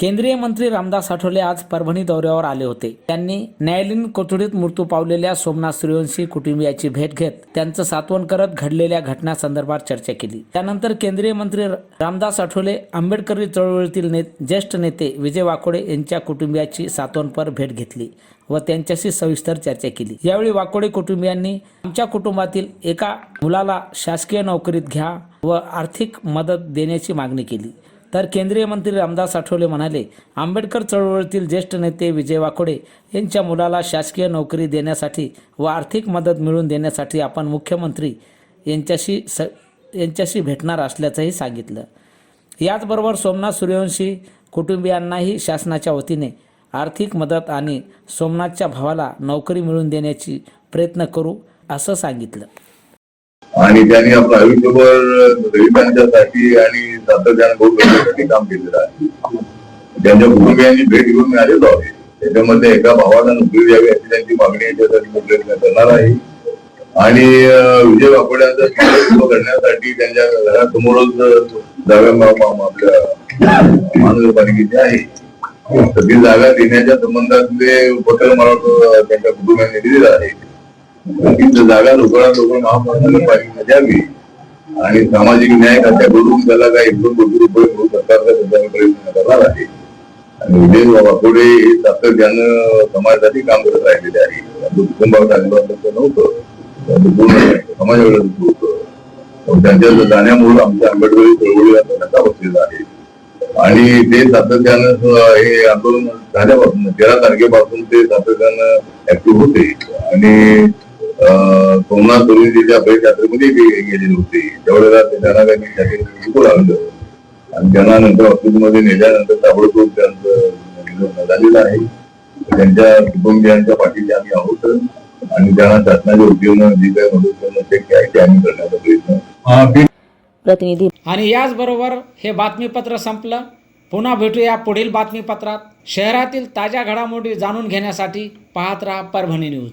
केंद्रीय मंत्री रामदास आठवले आज परभणी दौऱ्यावर आले होते. त्यांनी न्यायालयीन कोठडीत मृत्यू पावलेल्या सोमनाथ सूर्यवंशी कुटुंबियाची भेट घेत त्यांचं सात्वन करत घडलेल्या घटनासंदर्भात चर्चा केली. त्यानंतर केंद्रीय मंत्री रामदास आठवले आंबेडकरी चळवळीतील ने ज्येष्ठ नेते विजय वाकोडे यांच्या कुटुंबियाची सातवनपर भेट घेतली व त्यांच्याशी सविस्तर चर्चा केली. यावेळी वाकोडे कुटुंबियांनी आमच्या कुटुंबातील एका मुलाला शासकीय नोकरीत घ्या व आर्थिक मदत देण्याची मागणी केली. तर केंद्रीय मंत्री रामदास आठवले म्हणाले आंबेडकर चळवळीतील ज्येष्ठ नेते विजय वाकोडे यांच्या मुलाला शासकीय नोकरी देण्यासाठी व आर्थिक मदत मिळवून देण्यासाठी आपण मुख्यमंत्री यांच्याशी स यांच्याशी भेटणार असल्याचंही सांगितलं. याचबरोबर सोमनाथ सूर्यवंशी कुटुंबियांनाही शासनाच्या वतीने आर्थिक मदत आणि सोमनाथच्या भावाला नोकरी मिळवून देण्याची प्रयत्न करू असं सांगितलं. आणि त्यांनी आपलं आयुष्यभर दलितांच्यासाठी आणि सातत्याने बहुतेसाठी काम केलेलं आहे. त्यांच्या कुटुंबियांनी भेट घेऊन मी आलेलो आहे. त्याच्यामध्ये एका भावाला नोकरी द्यावी अशी त्यांची मागणी याच्यासाठी मी प्रयत्न करणार आहे. आणि विजय वाकोड्यांचा नेतृत्व करण्यासाठी त्यांच्या घरासमोरच जागा आपल्या महानगरपालिकेची आहे. तर ती जागा देण्याच्या संबंधातले पत्र मला त्यांच्या कुटुंबियांनी दिलेलं आहे तिथं जागा लोकांना लोक महानगरपालिकेला द्यावी. आणि सामाजिक न्याय खात्याकडून त्याला काही एक दोन कोटी रुपये सरकारचा प्रयत्न करणार आहे. आणि विजय वाकोडे हे सातत्यानं समाजासाठी काम करत राहिलेले आहे त्यांचं कुटुंबावर आजूबाजूचं नव्हतं. पूर्ण समाजाकडे दुःख होतं. त्यांच्या जाण्यामुळे आमच्या आंबेडकरी चळवळीला धक्का बसलेला आहे. आणि ते सातत्यानं हे आंदोलन झाल्यापासून तेरा तारखेपासून ते सातत्यानं ऍक्टिव्ह होते. आणि सोमनाथ सुरेशजीच्या भेट यात्रेमध्ये गेलेले होते. त्यावेळेला ते त्यांना काही त्याचे लागलं आणि त्यांना नंतर हॉस्पिटलमध्ये नेल्यानंतर ताबडतोब त्यांचं झालेलं आहे. त्यांच्या कुटुंबियांच्या पाठीशी आम्ही आहोत. आणि त्यांना शासनाच्या वतीनं जी काही मदत करणं शक्य आहे ते आम्ही करण्याचा प्रयत्न प्रतिनिधी आणि याचबरोबर हे बातमीपत्र संपलं. पुन्हा भेटूया पुढील बातमीपत्रात. शहरातील ताज्या घडामोडी जाणून घेण्यासाठी पाहत राहा परभणी न्यूज.